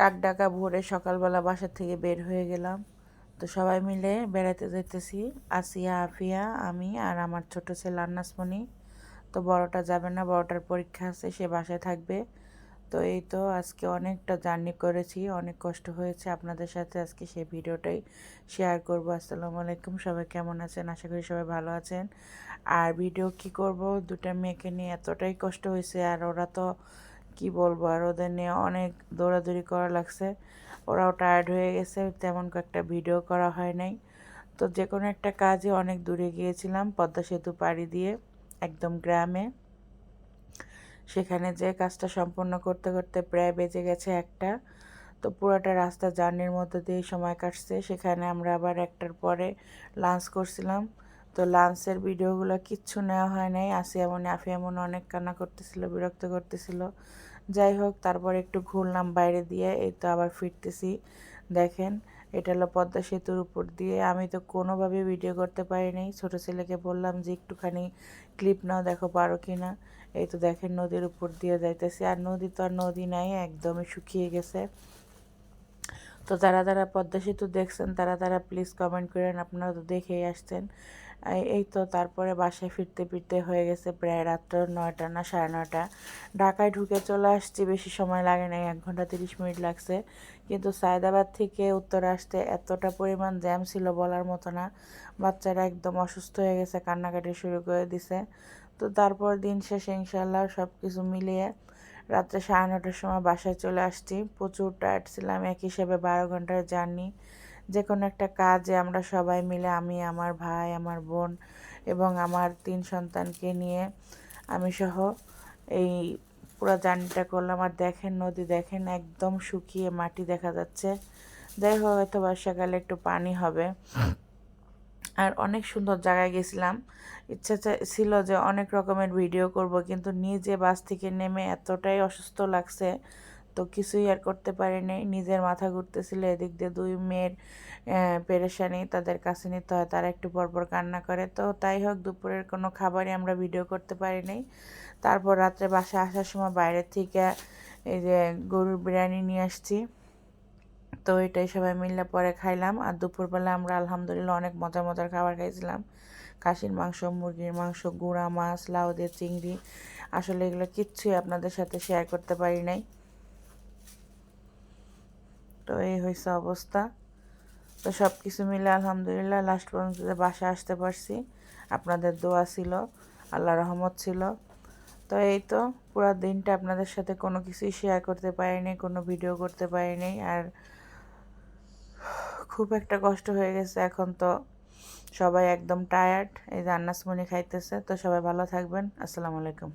কাক ডাকা ভোরে সকালবেলা বাসা থেকে বের হয়ে গেলাম। তো সবাই মিলে বেড়াতে যেতেছি আসিয়া, আফিয়া, আমি আর আমার ছোট ছেলে আন্নাসমণি। তো বড়টা যাবে না, বড়টার পরীক্ষা আছে, সে বাসায় থাকবে। তো এই তো আজকে অনেকটা জার্নি করেছি, অনেক কষ্ট হয়েছে। আপনাদের সাথে আজকে সেই ভিডিওটাই শেয়ার করব। আসসালামু আলাইকুম, সবাই কেমন আছেন? আশা করি সবাই ভালো আছেন। আর ভিডিও কি করব? দুটা মেয়েকে নিয়ে এতটাই কষ্ট হয়েছে, আর ওরা তো কি বলব আর ওদের নিয়ে অনেক দৌড়াদৌড়ি করা লাগছে। ওরাও টায়ার্ড হয়ে গেছে, তেমন একটা ভিডিও করা হয় নাই। তো যে কোনো একটা কাজে অনেক দূরে গিয়েছিলাম, পদ্মা সেতু পাড়ি দিয়ে, একদম গ্রামে। সেখানে যে কাজটা সম্পন্ন করতে করতে প্রায় বেজে গেছে একটা। তো পুরোটা রাস্তা জার্নির মধ্যে দিয়ে সময় কাটছে। সেখানে আমরা আবার একটার পরে লাঞ্চ করছিলাম। তো লাঞ্চের ভিডিওগুলো কিচ্ছু নেওয়া হয় নাই। আসি এমন আফি এমন অনেক কান্না করতেছিল, বিরক্ত করতেছিল। যাই হোক, তারপর একটু ঘুরলাম বাইরে দিয়ে, এই তো আবার ফিরতেছি। দেখেন, এটা হলো পদ্মা সেতুর উপর দিয়ে। আমি তো কোনোভাবে ভিডিও করতে পারিনি। ছোটো ছেলেকে বললাম যে, একটুখানি ক্লিপ নাও, দেখো পারো কি না এই তো দেখেন, নদীর উপর দিয়ে যাইতেছি। আর নদী তো আর নদী নাই, একদমই শুকিয়ে গেছে। তো যারা যারা পদ্মা সেতু দেখছেন, তারা তারা প্লিজ কমেন্ট করেন, আপনারা তো দেখেই আসছেন। এই তো তারপরে বাসায় ফিরতে ফিরতে হয়ে গেছে প্রায় রাত্র নয়টা না সাড়ে নয়টা। ঢাকায় ঢুকে চলে আসছি, বেশি সময় লাগে না এক ঘণ্টা তিরিশ মিনিট লাগছে। কিন্তু সায়দাবাদ থেকে উত্তরে আসতে এতটা পরিমাণ জ্যাম ছিল বলার মতো না। বাচ্চারা একদম অসুস্থ হয়ে গেছে, কান্নাকাটি শুরু করে দিছে। তো তারপর দিন শেষে ইনশাল্লাহ সব কিছু মিলিয়ে রাত্রে সাড়ে নটার সময় বাসায় চলে আসছি। প্রচুর টায়ার্ড ছিলাম, এক হিসেবে বারো ঘণ্টার জার্নি যে কোনো একটা কাজে আমরা সবাই মিলে, আমি, আমার ভাই, আমার বোন এবং আমার তিন সন্তানকে নিয়ে আমি সহ এই পুরো জার্নিটা করলাম। আর দেখেন, নদী দেখেন, একদম শুকিয়ে মাটি দেখা যাচ্ছে। যাই হোক, হয়তো বর্ষাকালে একটু পানি হবে। আর অনেক সুন্দর জায়গায় গেছিলাম। ইচ্ছা ছিল যে অনেক রকমের ভিডিও করব, কিন্তু নিজে বাস থেকে নেমে এতটাই অসুস্থ লাগছে তো কিছুই আর করতে পারিনি নিজের মাথা ঘুরতেছিল এদিক দিয়ে দুই মেয়ের পেরেশানি তাদের কাছে নিতে হয়, তারা একটু পরপর কান্না করে। তো তাই হোক, দুপুরের কোনো খাবারই আমরা ভিডিও করতে পারিনি তারপর রাত্রে বাসায় আসার সময় বাইরের থেকে এই যে গরুর বিরিয়ানি নিয়ে আসছি। তো এটাই সবাই মিলে পরে খাইলাম। আর দুপুরবেলা আমরা আলহামদুলিল্লাহ অনেক মজার মজার খাবার খাইছিলাম। খাসির মাংস, মুরগির মাংস, গুঁড়া মাছ, লাউ দিয়ে চিংড়ি। আসলে এগুলো কিচ্ছুই আপনাদের সাথে শেয়ার করতে পারি নাই। তো এই হয়েছে অবস্থা। তো সব কিছু মিলে আলহামদুলিল্লাহ লাস্ট পর্যন্ত বাসা আসতে পারছি, আপনাদের দোয়া ছিল, আল্লাহ রহমত ছিল। তো এই তো পুরো দিনটা আপনাদের সাথে কোনো কিছুই শেয়ার করতে পারিনি, কোনো ভিডিও করতে পারিনি, আর খুব একটা কষ্ট হয়ে গেছে এখন তো। সবাই একদম টায়ার্ড এই যে আন্নাসমনি খাইতেছে, তো সবাই ভালো থাকবেন, আসসালামু আলাইকুম।